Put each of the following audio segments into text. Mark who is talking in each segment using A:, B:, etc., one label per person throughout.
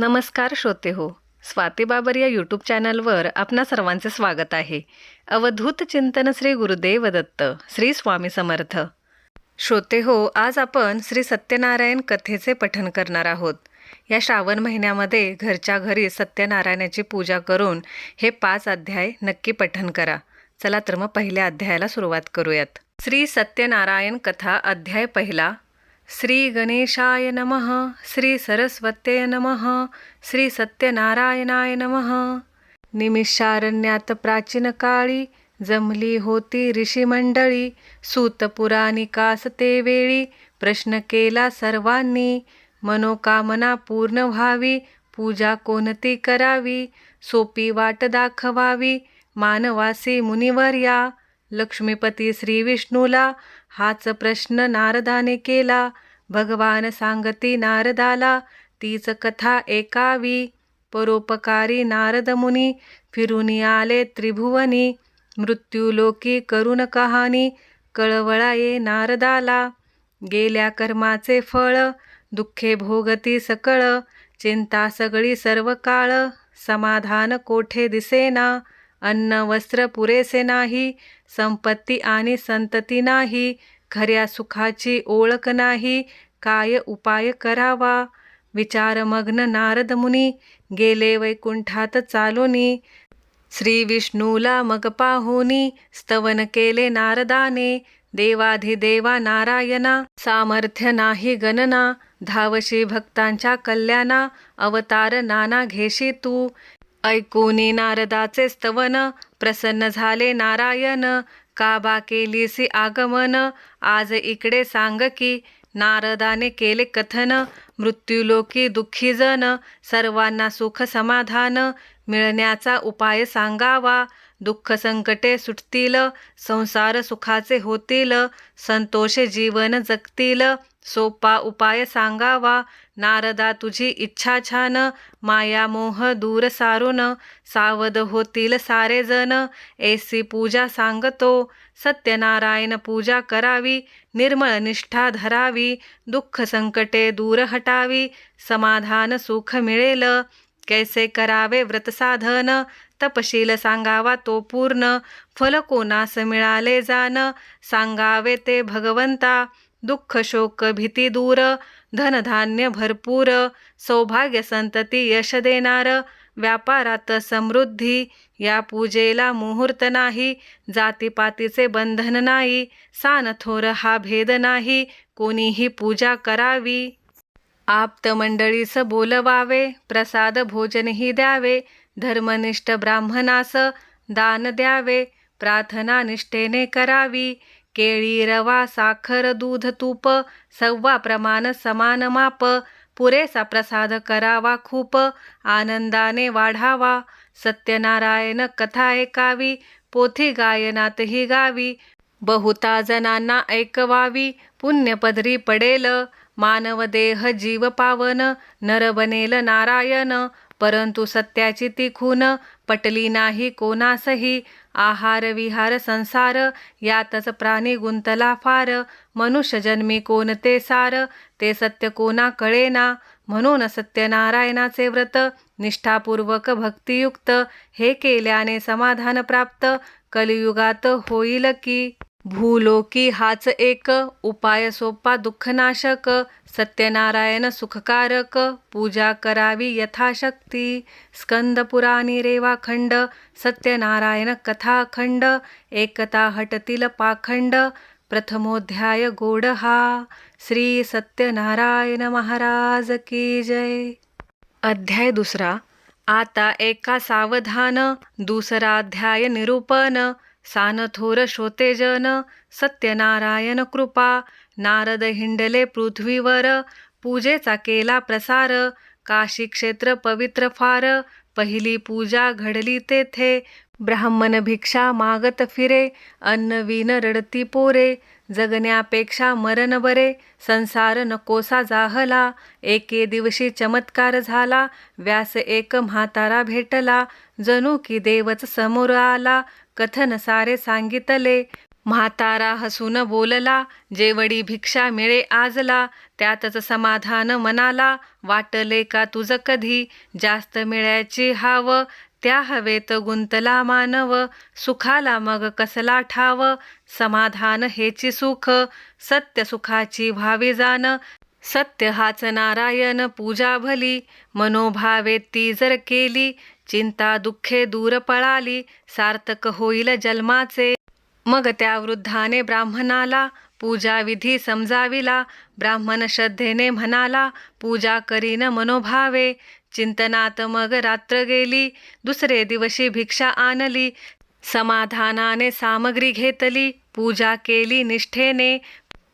A: नमस्कार श्रोते हो स्वाती बाबर या यूट्यूब चॅनलवर आपणा सर्वांचे स्वागत आहे. अवधूत चिंतन श्री गुरुदेव दत्त श्री स्वामी समर्थ. श्रोते हो आज आपण श्री सत्यनारायण कथेचे पठन करणार आहोत. या श्रावण महिन्यामध्ये घरच्या घरी सत्यनारायणाची पूजा करून हे पाच अध्याय नक्की पठन करा. चला तर मग पहिल्या अध्यायाला सुरुवात करूयात. श्री सत्यनारायण कथा अध्याय पहिला श्री गणेशाय नमः श्री सरस्वत्ये नमः श्री सत्यनारायणाय नमः। निमिषारण्यात प्राचीन काळी जमली होती ऋषीमंडळी सूतपुराणिकास ते वेळी प्रश्न केला सर्वांनी मनोकामना पूर्ण व्हावी पूजा कोणती करावी सोपी वाट दाखवावी मानवासी मुनिवर्या लक्ष्मीपती श्री विष्णूला हाच प्रश्न नारदाने केला. भगवान सांगती नारदाला तीच कथा ऐकावी. परोपकारी नारद मुनी फिरून आले त्रिभुवनी. मृत्यूलोकी करुण कहाणी कळवळा ये नारदाला. गेल्या कर्माचे फळ दुःखे भोगती सकळ चिंता सगळी सर्व काळ. समाधान कोठे दिसेना? अन्न वस्त्र पुरेसे नाही संपत्ती आणि संतती नाही खऱ्या सुखाची ओळख नाही काय उपाय करावा? विचारमग्न नारद मुनी गेले वैकुंठात चालोनी श्री विष्णूला मग पाहुनी स्तवन केले नारदाने देवाधिदेवा नारायणा सामर्थ्य नाही गणना धावशी भक्तांच्या कल्याणा अवतार नाना घेशी तू ऐकूनी नारदाचे स्तवन प्रसन्न झाले नारायण काबा केलीसी आगमन आज इकडे सांग की नारदाने केले कथन मृत्यूलोकी दुःखी जन सर्वांना सुख समाधान मिळण्याचा उपाय सांगावा दुःख संकटे सुटतील संसार सुखाचे होतील संतोष जीवन जगतील सोपा उपाय सांगावा नारदा तुझी इच्छा छान माया मोह दूर सारून सावध होतील सारे जण ऐसी पूजा सांगतो सत्यनारायण पूजा करावी निर्मळ निष्ठा धरावी दुःख संकटे दूर हटावी समाधान सुख मिळेल कैसे करावे व्रतसाधन तपशील सांगावा तो पूर्ण फल कोणास मिळाले जाण सांगावे ते भगवंता दुःख शोक भीती दूर धनधान्य भरपूर सौभाग्य संतती यश देणार व्यापारात समृद्धी या पूजेला मुहूर्त नाही जातीपातीचे बंधन नाही सान थोर हा भेद नाही कोणीही पूजा करावी. आप्तमंडळीस बोलवावे प्रसाद भोजनही द्यावे धर्मनिष्ठ ब्राह्मणास दान द्यावे प्रार्थना निष्ठेने करावी केळी रवा साखर दूध तूप सव्वा प्रमाण समान माप पुरेसा प्रसाद करावा खूप आनंदाने वाढावा सत्यनारायण कथा ऐकावी पोथी गायनातही गावी बहुता जणांना ऐकवावी पुण्यपदरी पडेल मानवदेह जीव पावन नर बनेल नारायण परंतु सत्याची ती खून पटली नाही कोणासही आहार विहार संसार यातच प्राणी गुंतला फार. मनुष्य जन्मी कोणते सार ते सत्य कोणा कळेना. म्हणून सत्यनारायणाचे व्रत निष्ठापूर्वक भक्तियुक्त हे केल्याने समाधान प्राप्त. कलियुगात होईल की भूलोकी हाच एक उपाय सोपा दुःखनाशक सत्यनारायण सुखकारक पूजा करावी यथाशक्ती स्कंदपुराणी रेवाखंड सत्यनारायण कथाखंड एकता हटतील पाखंड प्रथमोध्याय गोड हा श्री सत्यनारायण महाराज की जय। अध्याय दुसरा आता एका सावधान दुसरा अध्याय निरूपण सानथोर श्रोतेजन सत्यनारायण कृपा नारद हिंडले पृथ्वीवर पूजेचा केला प्रसार काशी क्षेत्र पवित्र फार पहिली पूजा घडली तेथे ब्राह्मण भिक्षा मागत फिरे अन्नवीन रडती पोरे जगण्यापेक्षा मरण बरे संसार नकोसा जाहला एके दिवशी चमत्कार झाला व्यास एक म्हातारा भेटला जणू की देवच समोर आला कथन सारे सांगितले. म्हातारा हसून बोलला जेवडी भिक्षा मिळे आजला त्यातच समाधान मनाला. वाटले का तुझ कधी जास्त मिळायची हाव? त्या हवेत गुंतला मानव सुखाला मग कसला ठाव? समाधान हेची सुख सत्य सुखाची व्हावी जाण. सत्य हाच नारायण पूजा भली मनोभावे ती जर केली चिंता दुःखे दूर पळाली सार्थक होईल जन्माचे. मग त्या वृद्धाने ब्राह्मणाला पूजा विधी समजाविला ब्राह्मण श्रद्धेने म्हणाला पूजा करीन मनोभावे. चिंतनात मग रात्र गेली दुसरे दिवशी भिक्षा आणली. समाधानाने सामग्री घेतली पूजा केली निष्ठेने.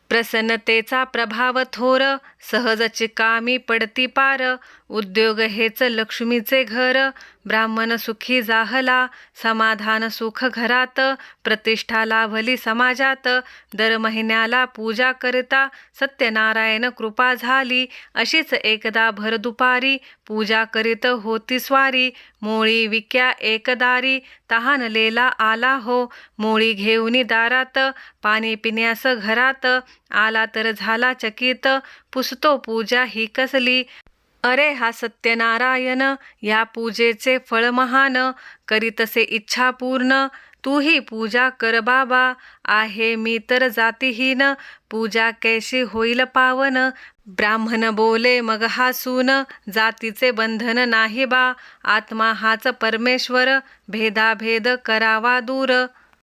A: प्रसन्नतेचा प्रभाव थोर सहज चिकामी पडती पार उद्योग हेच लक्ष्मीचे घर. ब्राह्मण सुखी जाहला समाधान सुख घरात. प्रतिष्ठा लाभली समाजात. दर महिन्याला पूजा करता सत्यनारायण कृपा झाली. अशीच एकदा भर दुपारी पूजा करीत होती स्वारी. मोळी विक्या एकदारी तहानलेला आला हो. मोळी घेऊन दारात पाणी पिण्यास घरात. आला तर झाला चकित पुस पुसतो पूजा ही कसली? अरे हा सत्यनारायण या पूजेचे फळ महान करीतसे इच्छा पूर्ण तूही पूजा कर बाबा आहे मी तर जातीहीन. पूजा कैशी होईल पावन? ब्राह्मण बोले मग हासून जातीचे बंधन नाही बा. आत्मा हाच परमेश्वर. भेदाभेद करावा दूर.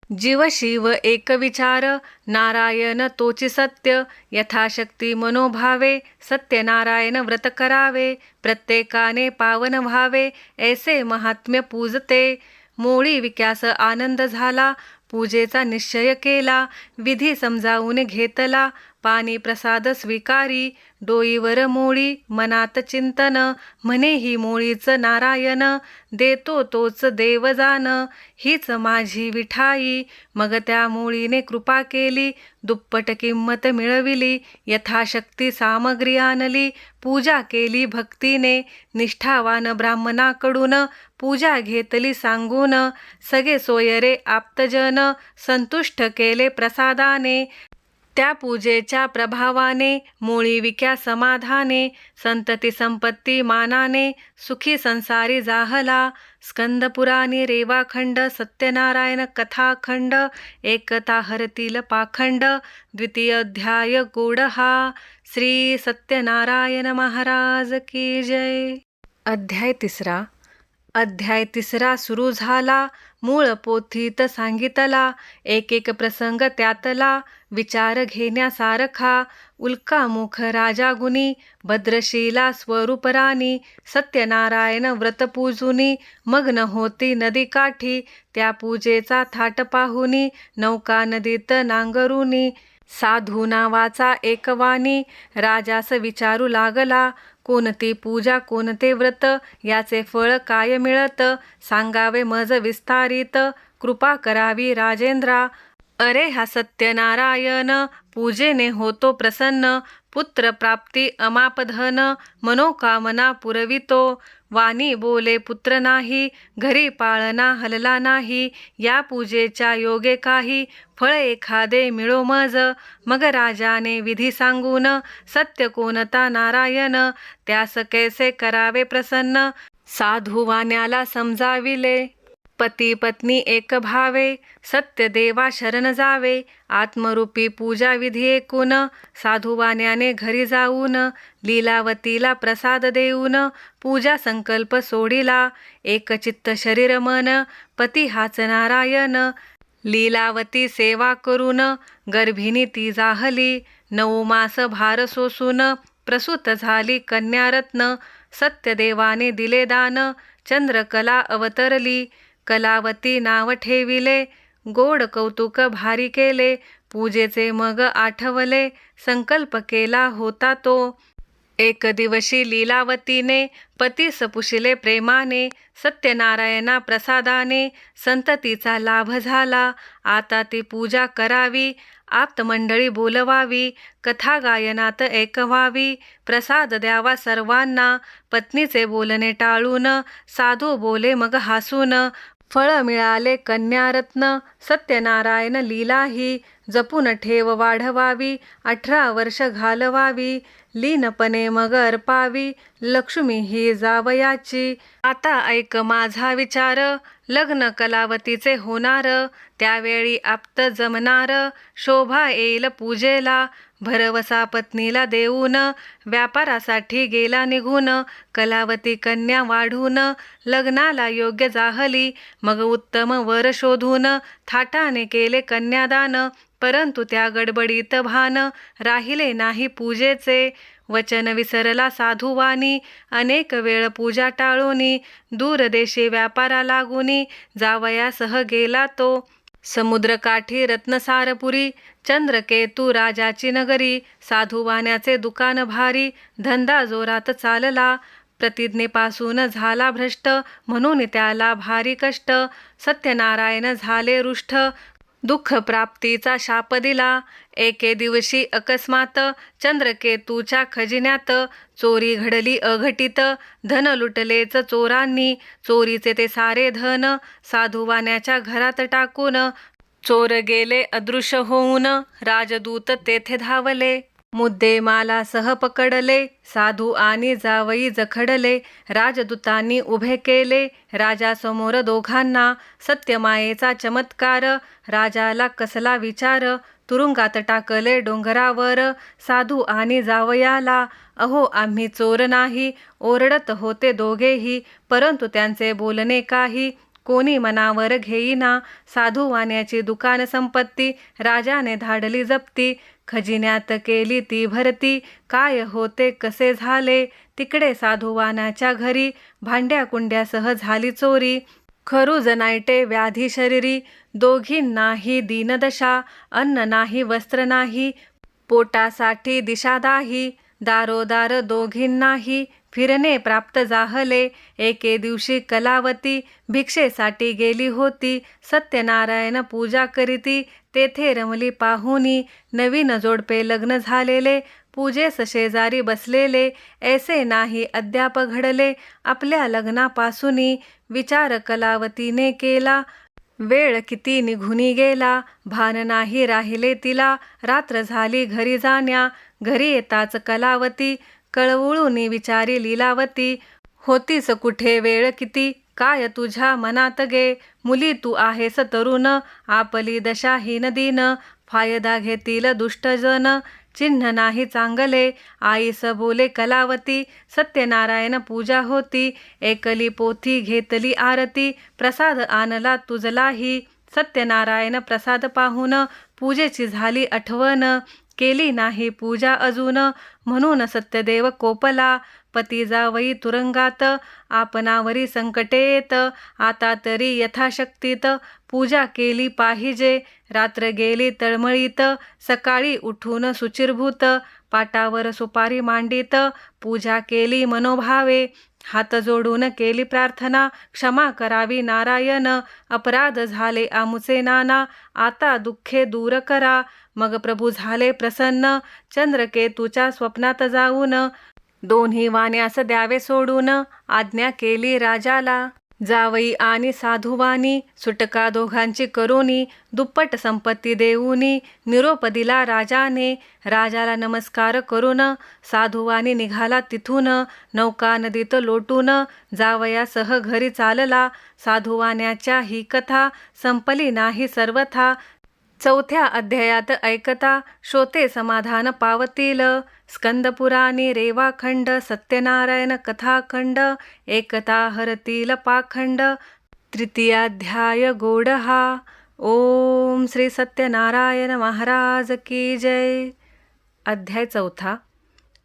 A: जीव शिव एक विचार नारायण तोची सत्य यथाशक्ती मनोभावे सत्यनारायण व्रत करावे प्रत्येकाने पावन व्हावे ऐसे महात्म्य पूजते. मोळी विकास आनंद झाला पूजेचा निश्चय केला विधी समजावून घेतला पाणी प्रसाद स्वीकारी डोईवर मोळी मनात चिंतन म्हणे ही मोळीच नारायण देतो तोच देवजान हीच माझी विठाई. मग त्या मोळीने कृपा केली दुप्पट किंमत मिळविली यथाशक्ती सामग्री आणली पूजा केली भक्तीने. निष्ठावान ब्राह्मणाकडून पूजा घेतली सांगून सगळे सोयरे आप्तजन संतुष्ट केले प्रसादाने. त्या पूजेच्या प्रभावाने मुळी विक्या समाधाने संतती संपत्ती मानाने सुखी संसारी जाहला स्कंदपुराणी रेवाखंड सत्यनारायण कथाखंड एकता हरतील पाखंड द्वितीय अध्याय गोडहा श्री सत्यनारायण महाराज की जय। अध्याय तिसरा। अध्याय तिसरा सुरू झाला। मूळ पोथीत सांगितला एक एक प्रसंग त्यातला विचार घेण्यासारखा उल्कामुख राजागुनी भद्रशीला स्वरूपराणी सत्यनारायण व्रत पूजुनी मग्न होती नदीकाठी त्या पूजेचा थाट पाहुनी नौका नदीत नांगरुनी साधू नावाचा एकवानी राजास विचारू लागला कोणती पूजा कोणते व्रत याचे फळ काय मिळत? सांगावे मज विस्तारित. कृपा करावी राजेंद्रा. अरे हा सत्यनारायण पूजेने होतो प्रसन्न. पुत्र प्राप्ती अमापधन मनोकामना पुरवितो। वाणी बोले पुत्र नाही घरी पाळणा हलला नाही या पूजेच्या योगे काही फळ एखादे मिळो मज। मग राजाने विधी सांगून सत्य कोणता नारायण त्यास कैसे करावे प्रसन्न? साधू वाण्याला समजाविले। पती पत्नी एक भावे सत्य देवा शरण जावे आत्मरूपी पूजा विधी एकून साधुवान्याने घरी जाऊन लीलावतीला प्रसाद देऊन पूजा संकल्प सोडिला एकचित्त शरीर मन पती हाच नारायण लीलावती सेवा करून गर्भिणी ती जाहली नऊ मास भार सोसून प्रसूत झाली कन्यारत्न सत्यदेवाने दिले दान चंद्रकला अवतरली कलावती नाव ठेविले गोड कौतुक भारी केले पूजेचे मग आठवले संकल्प केला होता तो. एक दिवशी लीलावतीने पती सपुशिले प्रेमाने सत्यनारायणा प्रसादाने संततीचा लाभ झाला. आता ती पूजा करावी आप्तमंडळी बोलवावी कथा गायनात ऐकवावी प्रसाद द्यावा सर्वांना पत्नीचे बोलणे टाळून साधू बोले मग हसून फळ मिळाले कन्यारत्न सत्यनारायण लीला ही जपून ठेव वाढवावी अठरा वर्ष घालवावी लीनपणे मग अर्पावी लक्ष्मी ही जावयाची. आता ऐक माझा विचार लग्न कलावतीचे होणार त्यावेळी आप्त जमणार शोभा येईल पूजेला भरवसा पत्नीला देऊन व्यापारासाठी गेला निघून कलावती कन्या वाढून लग्नाला योग्य जाहली मग उत्तम वर शोधून थाटाने केले कन्यादान परंतु त्या गडबडीत भान राहिले नाही पूजेचे वचन विसरला साधुवानी अनेक वेळ पूजा टाळूनी दूरदेशी व्यापारा लागुनी जावयासह गेला तो. समुद्रकाठी रत्नसारपुरी चंद्रकेतू राजाची नगरी साधुवाण्याचे दुकान भारी धंदा जोरात चालला. प्रतिज्ञेपासून झाला भ्रष्ट म्हणून त्याला भारी कष्ट. सत्यनारायण झाले रुष्ट दुःख प्राप्तीचा शाप दिला. एके दिवशी अकस्मात चंद्रकेतूच्या खजिन्यात चोरी घडली अघटित. धन लुटलेच चोरांनी चोरीचे ते सारे धन साधुवाण्याच्या घरात टाकून चोर गेले अदृश्य होऊन. राजदूत तेथे धावले. मुद्देमालासह पकडले साधू आणि जावई जखडले राजदूतांनी उभे केले राजासमोर दोघांना सत्यमायेचा चमत्कार राजाला कसला विचार तुरुंगात टाकले डोंगरावर साधू आणि जावयाला अहो आम्ही चोर नाही ओरडत होते दोघेही परंतु त्यांचे बोलणे काही कोणी मनावर घेईना साधुवाण्याची दुकान संपत्ती राजाने धाडली जप्ती खजिन्यात केली ती भरती. काय होते कसे झाले? तिकडे साधुवानाच्या घरी भांड्या कुंड्यासह झाली चोरी. खरुज नाईटे व्याधी शरीरी. दोघींनाही दीनदशा अन्न नाही वस्त्र नाही पोटासाठी दिशादाही. दारोदार दोघींनाही फिरणे प्राप्त जाहले. एके दिवशी कलावती भिक्षेसाठी गेली होती. सत्यनारायण पूजा करीती तेथे रमली पाहुनी नवीन जोडपे लग्न झालेले पूजेस शेजारी बसलेले ऐसे नाही अद्याप घडले आपल्या लग्नापासूनी विचार कलावतीने केला वेळ किती निघुनी गेला भान नाही राहिले तिला रात्र झाली घरी जाण्या घरी येताच कलावती कळवळूनी विचारी लिलावती होतीस कुठे वेळ किती काय तुझ्या मनात गे मुली तू आहेस तरुण. आपली दशाहीन दिन फायदा घेतील दुष्टजन चिन्ह नाही चांगले आईस बोले कलावती. सत्यनारायण पूजा होती एकली पोथी घेतली आरती. प्रसाद आणला तुझलाही. सत्यनारायण प्रसाद पाहून पूजेची झाली आठवण. केली नाही पूजा अजून. म्हणून सत्यदेव कोपला पती जावई तुरंगात आपणावरी संकटेत. आता तरी यथाशक्तीत पूजा केली पाहिजे. रात्र गेली तळमळीत सकाळी उठून सुचिरभूत. पाटावर सुपारी मांडीत पूजा केली मनोभावे. हात जोडून केली प्रार्थना क्षमा करावी नारायण अपराध झाले आमुचे नाना आता दुःखे दूर करा. मग प्रभू झाले प्रसन्न चंद्रकेतूच्या स्वप्नात जाऊन दोन्ही वाण्यास द्यावे सोडून आज्ञा केली राजाला. जावई आणि साधुवानी सुटका दोघांची करोनी दुप्पट संपत्ती देऊनी निरोप दिला राजाने राजाला नमस्कार करून साधुवानी निघाला तिथून नौका नदीत लोटून जावयासह घरी चालला साधुवाण्याच्या ही कथा संपली नाही सर्वथा चौथ्या अध्यायात ऐकता श्रोते समाधान पावतील. स्कंदपुराणी रेवाखंड सत्यनारायण कथाखंड एकता हरतील पाखंड तृतीयाध्याय गोड हा ओम श्री सत्यनारायण महाराज की जय. अध्याय चौथा.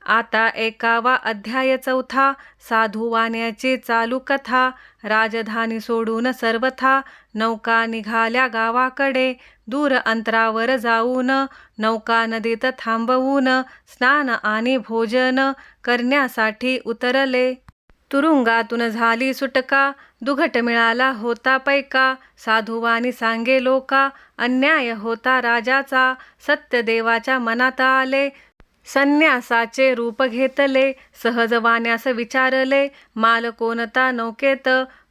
A: आता एकावा अध्याय चौथा साधुवाण्याची चालू कथा राजधानी सोडून सर्वथा नौका निघाल्या गावाकडे दूर अंतरावर जाऊन नौका नदीत थांबवून स्नान आणि भोजन करण्यासाठी उतरले. तुरुंगातून झाली सुटका दुघट मिळाला होता पैका साधुवानी सांगे लोका अन्याय होता राजाचा सत्यदेवाच्या मनात आले संन्यासाचे रूप घेतले सहजवान्यास विचारले माल कोणता नौकेत?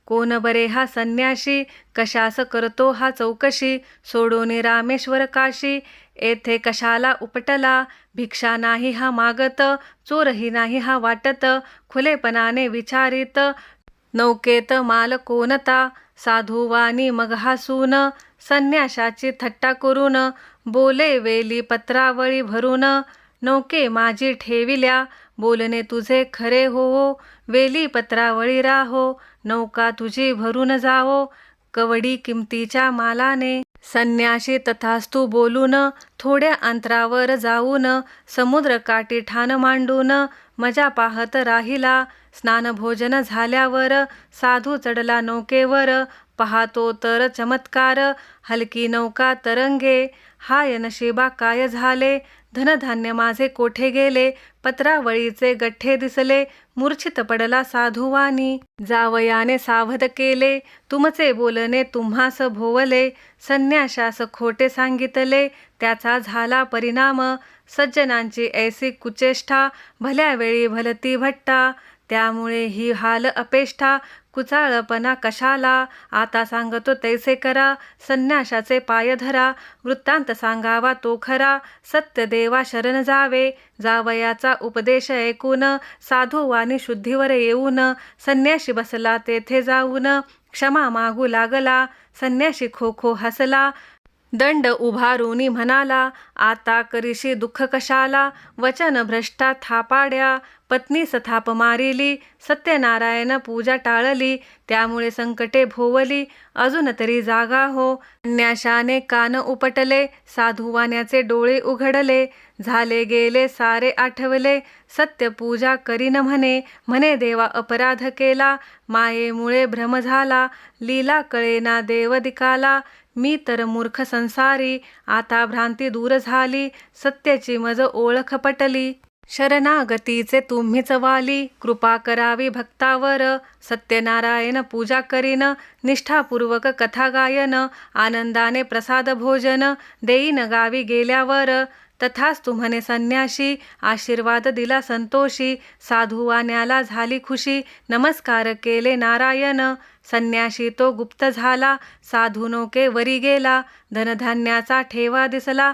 A: कोण बरे हा संन्याशी? कशास करतो हा चौकशी? सोडून रामेश्वर काशी? येथे कशाला उपटला? भिक्षा नाही हा मागत चोरही नाही हा वाटत खुलेपणाने विचारित नौकेत माल कोणता साधुवानी मग हसून संन्याशाची थट्टा करून बोले वेली पत्रावळी भरून नौके माझी ठेविल्या. बोलणे तुझे खरे हो वेली पत्रावळी राहो. नौका तुझी भरून जावो. कवडी किमतीच्या मालाने. संन्याशी तथास्तू बोलून थोड्या अंतरावर जाऊन समुद्रकाठी ठाण मांडून मजा पाहत राहिला. स्नानभोजन झाल्यावर साधू चढला नौकेवर. पाहतो तर चमत्कार हलकी नौका तरंगे. हाय नशिबा काय झाले? धनधान्य माझे कोठे गेले? पत्रावळीचे गठ्ठे दिसले. मूर्छित पडला साधुवानी जावयाने सावध केले. तुमचे बोलणे तुम्हास भोवले. संन्याशास खोटे सांगितले. त्याचा झाला परिणाम. सज्जनांची ऐसी कुचेष्टा भल्या वेळी भलती भट्टा. त्यामुळे ही हाल अपेष्टा कुचाळपणा कशाला? आता सांगतो तैसे करा संन्याशाचे पाय धरा वृत्तांत सांगावा तो खरा सत्य देवा शरण जावे जावयाचा उपदेश ऐकून साधुवानी शुद्धीवर येऊन संन्याशी बसला तेथे जाऊन क्षमा मागू लागला संन्याशी खो खो हसला दंड उभारूनी म्हणाला आता करीशी दुःख कशाला? वचन भ्रष्टा थापाड्या. पत्नी सथाप मारिली सत्यनारायण पूजा टाळली त्यामुळे संकटे भोवली. अजून तरी जागा हो. न्याशाने कान उपटले साधुवान्याचे डोळे उघडले. झाले गेले सारे आठवले. सत्य पूजा करीन म्हणे. म्हणे देवा अपराध केला. मायेमुळे भ्रम झाला. लीला कळेना देवदिकाला. मी तर मूर्ख संसारी आता भ्रांती दूर झाली सत्याची मज ओळख पटली. शरणागतीचे तुम्हीच वाली कृपा करावी भक्तावर. सत्यनारायण पूजा करीन निष्ठापूर्वक कथा गायन आनंदाने प्रसाद भोजन देईन गावी गेल्यावर. तथाच तुम्हने संन्याशी आशीर्वाद दिला संतोषी साधुवान्याला झाली खुशी नमस्कार केले नारायण संन्याशी तो गुप्त झाला साधू वरी गेला धनधान्याचा ठेवा दिसला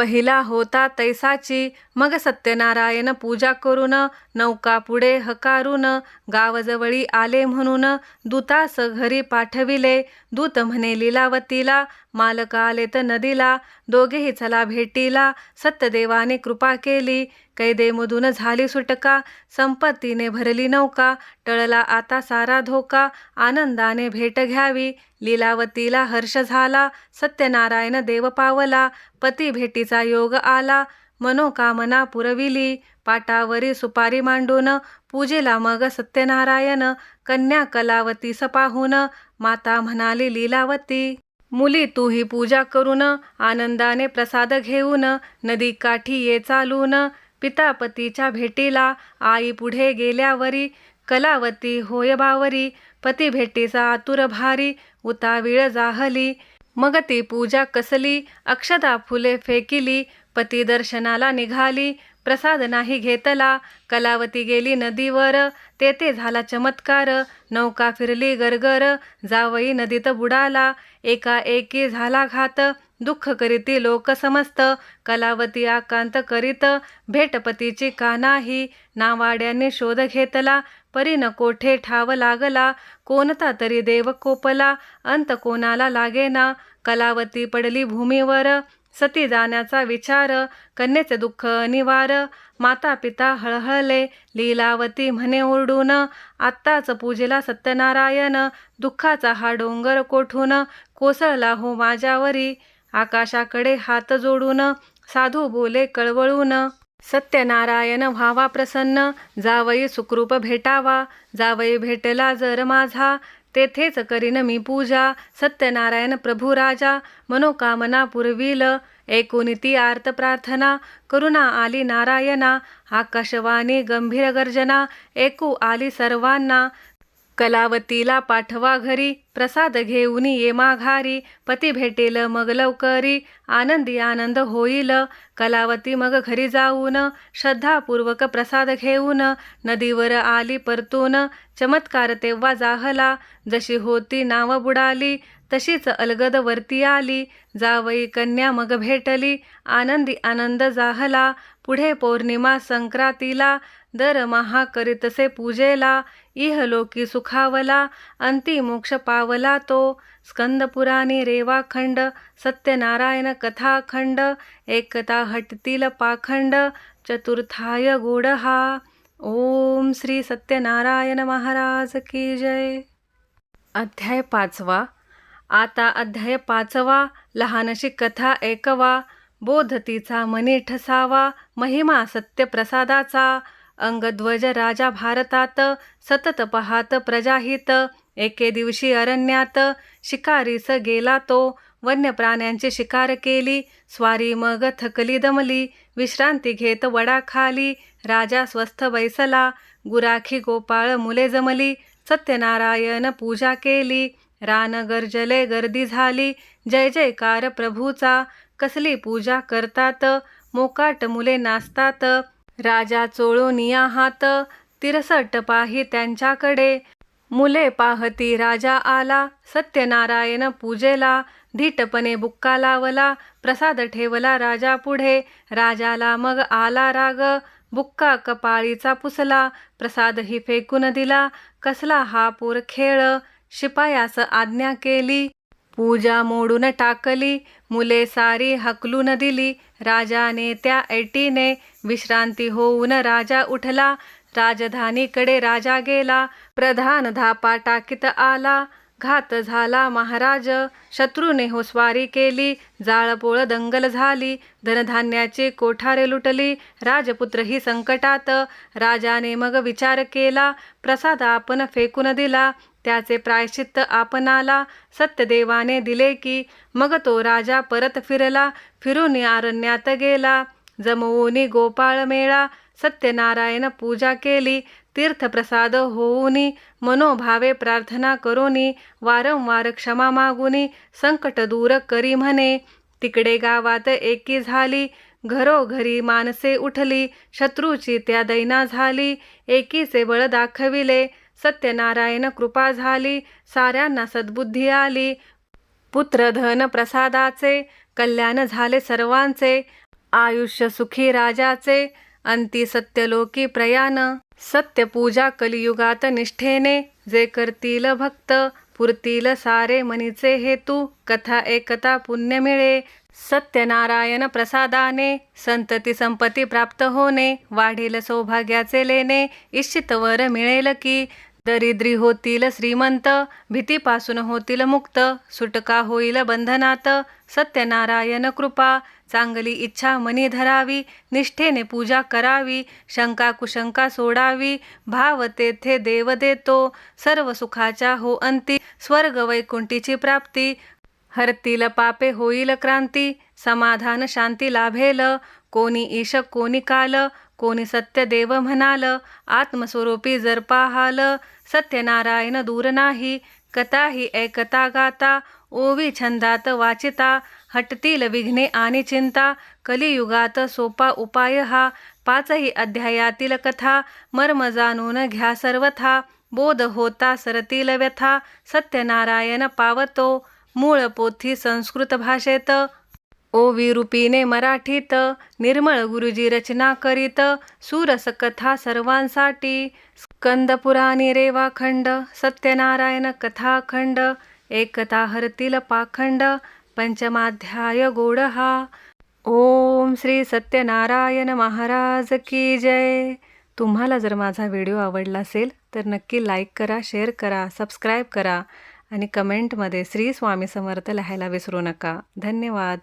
A: पहिला होता तैसाची मग सत्यनारायण पूजा करून नौका पुढे हकारून गावजवळी आले म्हणून दूतास घरी पाठविले. दूत म्हणे लिलावतीला मालक आले तर नदीला दोघेही चला भेटीला सत्यदेवाने कृपा केली. कैदेमधून झाली सुटका संपत्तीने भरली नौका टळला आता सारा धोका आनंदाने भेट घ्यावी. लीलावतीला हर्ष झाला सत्यनारायण देव पावला पती भेटीचा योग आला मनोकामना पुरविली पाटावरी सुपारी मांडून पूजेला मग सत्यनारायण कन्या कलावतीस पाहून माता म्हणाली लीलावती मुली तू ही पूजा करून आनंदाने प्रसाद घेऊन नदी काठी ये चालून पिता पतीच्या भेटीला आई पुढे गेल्यावरी कलावती होय बावरी पती भेटीचा आतुर भारी उतावीळ जाहली मग ती पूजा कसली अक्षदा फुले फेकिली पती दर्शनाला निघाली प्रसाद नाही घेतला कलावती गेली नदीवर तेथे झाला चमत्कार नौका फिरली गरगर जावई नदीत बुडाला एका एकी झाला घात दुःख करीती लोक समस्त कलावती आकांत करीत भेटपतीची का नाही नावाड्याने शोध घेतला परी न कोठे ठाव लागला कोणता तरी देव कोपला अंत कोणाला लागेना कलावती पडली भूमीवर सती जाण्याचा विचार कन्येचे दुःख निवार माता पिता हळहळले लीलावती म्हणे ओरडून आत्ताच पूजेला सत्यनारायण दुःखाचा हा डोंगर कोठून कोसळला हो माझ्यावरी आकाशाकडे हात जोडून साधू बोले कळवळून. सत्यनारायण व्हावा प्रसन्न जावई सुखरूप भेटावा जावई भेटला जर माझा तेथेच करीन मी पूजा सत्यनारायण प्रभू राजा मनोकामना पुरविल ऐकून आर्त प्रार्थना करुणा आली नारायणा आकाशवाणी गंभीर गर्जना एकू आली सर्वांना कलावतीला पाठवा घरी प्रसाद घेऊन ये माघारी पती भेटेल मग लवकरी आनंदी आनंद होईल कलावती मग घरी जाऊन श्रद्धापूर्वक प्रसाद घेऊन नदीवर आली परतून चमत्कार तेव्हा जाहला जशी होती नाव बुडाली तशीच अलगद वरती आली जावई कन्या मग भेटली आनंदी आनंद जाहला पुढे पौर्णिमा संक्रांतीला दरमहा करीतसे पूजेला इहलोकी सुखावला अंती मोक्ष पावला तो स्कंदपुराणे रेवाखंड सत्यनारायण कथाखंड एकता हटतील पाखंड चतुर्थाय गोड हा ओम श्री सत्यनारायण महाराज की जय अध्याय पाचवा आता अध्याय पाचवा लहानशी कथा ऐकवा बोधतीचा मनी ठसावा महिमा सत्यप्रसादाचा अंगध्वज राजा भारतात सतत पहात प्रजाहित एके दिवशी अरण्यात शिकारीस गेला तो. वन्य प्राण्यांची शिकार केली स्वारी मग थकली दमली विश्रांती घेत वडाखाली राजा स्वस्थ बैसला गुराखी गोपाळ मुले जमली सत्यनारायण पूजा केली. रान गर्जले गर्दी झाली जय जयकार प्रभूचा. कसली पूजा करतात मोकाट मुले नाचतात राजा चोळूनिया हात तिरसट पाही त्यांच्याकडे. मुले पाहती राजा आला सत्यनारायण पूजेला धीटपणे बुक्का लावला प्रसाद ठेवला राजा पुढे. राजाला मग आला राग बुक्का कपाळीचा पुसला प्रसादही फेकून दिला. कसला हा पूर खेळ शिपायास आज्ञा केली. पूजा मोडून टाकली मुले सारी हकलून दिली राजाने त्या ऐटीने विश्रांती होऊन राजा उठला राजधानीकडे राजा गेला प्रधान धापा टाकीत आला घात झाला महाराज शत्रूने हो स्वारी केली जाळपोळ दंगल झाली धनधान्याचे कोठारे लुटली राजपुत्र ही संकटात राजाने मग विचार केला प्रसाद आपण फेकून दिला त्याचे प्रायश्चित्त आपणाला सत्यदेवाने दिले की मग तो राजा परत फिरला फिरून अरण्यात गेला. जमवूनी गोपाळ मेळा सत्यनारायण पूजा केली तीर्थप्रसाद होऊनी मनोभावे प्रार्थना करोनी वारंवार क्षमा मागुनी संकट दूर करी म्हणे. तिकडे गावात एकी झाली घरोघरी माणसे उठली शत्रूची त्या दैना झाली एकीचे बळ दाखविले सत्यनारायण कृपा झाली साऱ्यांना सद्बुद्धी आली. पुत्रधन प्रसादाचे कल्याण झाले सर्वांचे आयुष्य सुखी राजाचे अंती सत्यलोकी प्रयाण सत्यपूजा कलियुगात निष्ठेने जे करतील भक्त पुरतील सारे मनीचे हेतू कथा एकता पुण्य मिळे. सत्यनारायण प्रसादाने संतती संपत्ती प्राप्त होणे वाढील सौभाग्याचे लेणे इच्छित वर मिळेल की दरिद्री होतील श्रीमंत भीतीपासून होतील मुक्त सुटका होईल बंधनात. सत्यनारायण कृपा चांगली इच्छा मनी धरावी निष्ठेने पूजा करावी शंका कुशंका सोडावी भाव तेथे देव देतो सर्व सुखाच्या हो अंती स्वर्ग वैकुंठीची प्राप्ती. हरतील पापे होईल क्रांती समाधान शांती लाभेल कोणी ईश कोणी काल कोणी सत्यदेव म्हणाल आत्मस्वरूपी जर पाहाल सत्यनारायण दूर नाही कथाही ऐकता गाता ओवी छंदात वाचिता हटतील विघ्ने आणि चिंता कलियुगात सोपा उपाय हा पाचही अध्यायातील कथा मर्म जाणून घ्या सर्वथा बोध होता सरतील व्यथा सत्यनारायण पावतो मूळ पोथी संस्कृत भाषेत ओवी रूपीने मराठीत निर्मळ गुरुजी रचना करीत सुरस कथा सर्वांसाठी स्कंदपुराणी रेवाखंड सत्यनारायण कथाखंड एकता हरतील पाखंड पंचमाध्याय गोड हा ओम श्री सत्यनारायण महाराज की जय. तुम्हाला जर माझा व्हिडिओ आवडला असेल तर नक्की लाईक करा शेअर करा सबस्क्राईब करा आणि कमेंटमध्ये श्री स्वामी समर्थ लिहायला विसरू नका. धन्यवाद.